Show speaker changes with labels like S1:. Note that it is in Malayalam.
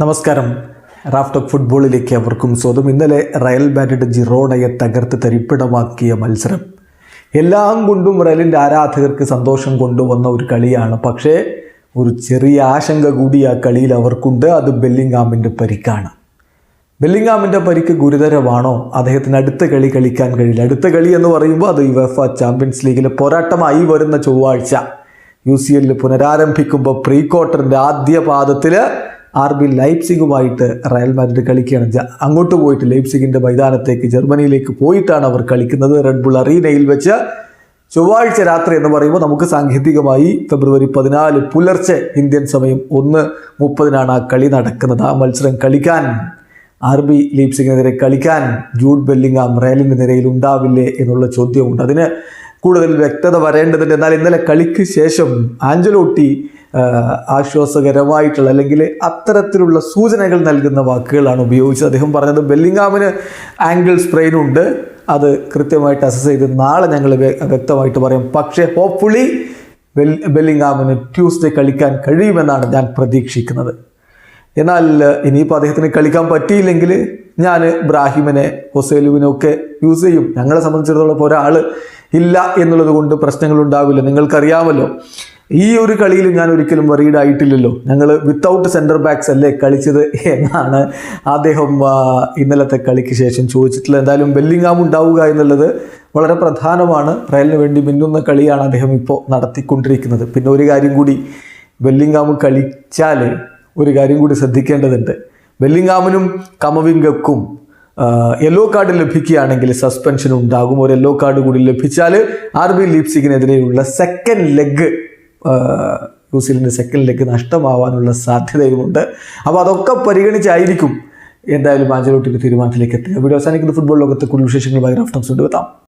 S1: നമസ്കാരം. റാഫ്റ്റോക്ക് ഫുട്ബോളിലേക്ക് അവർക്കും സ്വന്തം ഇന്നലെ റയൽ മാഡ്രിഡ് ജിറോണയെ തകർത്ത് തരിപ്പിടമാക്കിയ മത്സരം. എല്ലാം കൊണ്ടും റയലിന്റെ ആരാധകർക്ക് സന്തോഷം കൊണ്ടുവന്ന ഒരു കളിയാണ്. പക്ഷേ ഒരു ചെറിയ ആശങ്ക കൂടി ആ കളിയിൽ അവർക്കുണ്ട്. അത് ബെല്ലിങ്ങാമിന്റെ പരിക്കാണ്. ബെല്ലിങ്ങാമിന്റെ പരിക്ക് ഗുരുതരമാണോ? അദ്ദേഹത്തിന് അടുത്ത കളി കളിക്കാൻ കഴിയില്ല. അടുത്ത കളി എന്ന് പറയുമ്പോൾ അത് യുവഫ ചാമ്പ്യൻസ് ലീഗിലെ പോരാട്ടമായി വരുന്ന ചൊവ്വാഴ്ച. യു സി എല്ലിൽ പുനരാരംഭിക്കുമ്പോൾ പ്രീ ക്വാർട്ടറിന്റെ ആദ്യ പാദത്തിൽ ആർ ബി ലൈപ്സിഗുമായിട്ട് റയൽ മാഡ്രിഡ് കളിക്കുകയാണ്. അങ്ങോട്ട് പോയിട്ട് ലൈപ്സിഗിന്റെ മൈതാനത്തേക്ക് ജർമ്മനിയിലേക്ക് പോയിട്ടാണ് അവർ കളിക്കുന്നത്. റെഡ് ബുൾ അറീനയിൽ വെച്ച് ചൊവ്വാഴ്ച രാത്രി എന്ന് പറയുമ്പോൾ നമുക്ക് സാങ്കേതികമായി ഫെബ്രുവരി പതിനാല് പുലർച്ചെ ഇന്ത്യൻ സമയം ഒന്ന് മുപ്പതിനാണ് ആ കളി നടക്കുന്നത്. ആ മത്സരം കളിക്കാൻ ആർ ബി ലീപ്സിങ്ങിനെതിരെ കളിക്കാൻ ജൂഡ് ബെല്ലിംഗാം റയലിന്റെ നിരയിൽ ഉണ്ടാവില്ലേ എന്നുള്ള ചോദ്യമുണ്ട്. അതിന് കൂടുതൽ വ്യക്തത വരേണ്ടതുണ്ട്. എന്നാൽ ഇന്നലെ കളിക്ക് ശേഷം ആഞ്ചലോട്ടി ആശ്വാസകരമായിട്ടുള്ള അല്ലെങ്കിൽ അത്തരത്തിലുള്ള സൂചനകൾ നൽകുന്ന വാക്കുകളാണ് ഉപയോഗിച്ചത്. അദ്ദേഹം പറഞ്ഞത് ബെല്ലിങ്ങാമിന് ആംഗിൾ സ്പ്രെയിൻ ഉണ്ട്. അത് കൃത്യമായിട്ട് അസസ് ചെയ്ത് നാളെ ഞങ്ങൾ വ്യക്തമായിട്ട് പറയും. പക്ഷേ ഹോപ്പ്ഫുള്ളി ബെൽ ബെല്ലിങ്ങാമിന് ട്യൂസ്ഡേ കളിക്കാൻ കഴിയുമെന്നാണ് ഞാൻ പ്രതീക്ഷിക്കുന്നത്. എന്നാൽ ഇനിയിപ്പോൾ അദ്ദേഹത്തിന് കളിക്കാൻ പറ്റിയില്ലെങ്കിൽ ഞാൻ ഇബ്രാഹിമിനെ ഹൊസേലുവിനെ ഒക്കെ യൂസ് ചെയ്യും. ഞങ്ങളെ സംബന്ധിച്ചിടത്തോളം ഒരാൾ ഇല്ല എന്നുള്ളത് കൊണ്ട് പ്രശ്നങ്ങൾ ഉണ്ടാവില്ല. നിങ്ങൾക്കറിയാമല്ലോ. ഈ ഒരു കളിയിൽ ഞാൻ ഒരിക്കലും വറീഡ് ആയിട്ടില്ലല്ലോ. ഞങ്ങൾ വിത്തൗട്ട് സെന്റർ ബാക്സ് അല്ലേ കളിച്ചത് എന്നാണ് അദ്ദേഹം ഇന്നലത്തെ കളിക്ക് ശേഷം ചോദിച്ചിട്ടുള്ളത്. എന്തായാലും ബെല്ലിങ്ങാം ഉണ്ടാവുക എന്നുള്ളത് വളരെ പ്രധാനമാണ്. റയലിന് വേണ്ടി മിന്നുന്ന കളിയാണ് അദ്ദേഹം ഇപ്പോൾ നടത്തിക്കൊണ്ടിരിക്കുന്നത്. പിന്നെ ഒരു കാര്യം കൂടി ബെല്ലിങ്ങാം കളിച്ചാൽ ഒരു കാര്യം കൂടി ശ്രദ്ധിക്കേണ്ടതുണ്ട്. ബെല്ലിങ്ങാമിനും കമവിംഗക്കും യെല്ലോ കാർഡ് ലഭിക്കുകയാണെങ്കിൽ സസ്പെൻഷൻ ഉണ്ടാകും. ഒരു യെല്ലോ കാർഡ് കൂടി ലഭിച്ചാൽ R B ലീപ്സിഗിനെതിരെയുള്ള second leg New Zealand second leg നഷ്ടമാവാനുള്ള സാധ്യതയുമുണ്ട്. അപ്പോൾ അതൊക്കെ പരിഗണിച്ചായിരിക്കും എന്തായാലും ആഞ്ചലോട്ടിന്റെ തീരുമാനത്തിലേക്ക് എത്തുക. വീഡിയോ അവസാനിക്കുന്ന ഫുട്ബോൾ ലോകത്തെ കൂടുതൽ വിശേഷങ്ങളുമായി റഫ്റ്റംസ് കൊണ്ടുവെത്താം.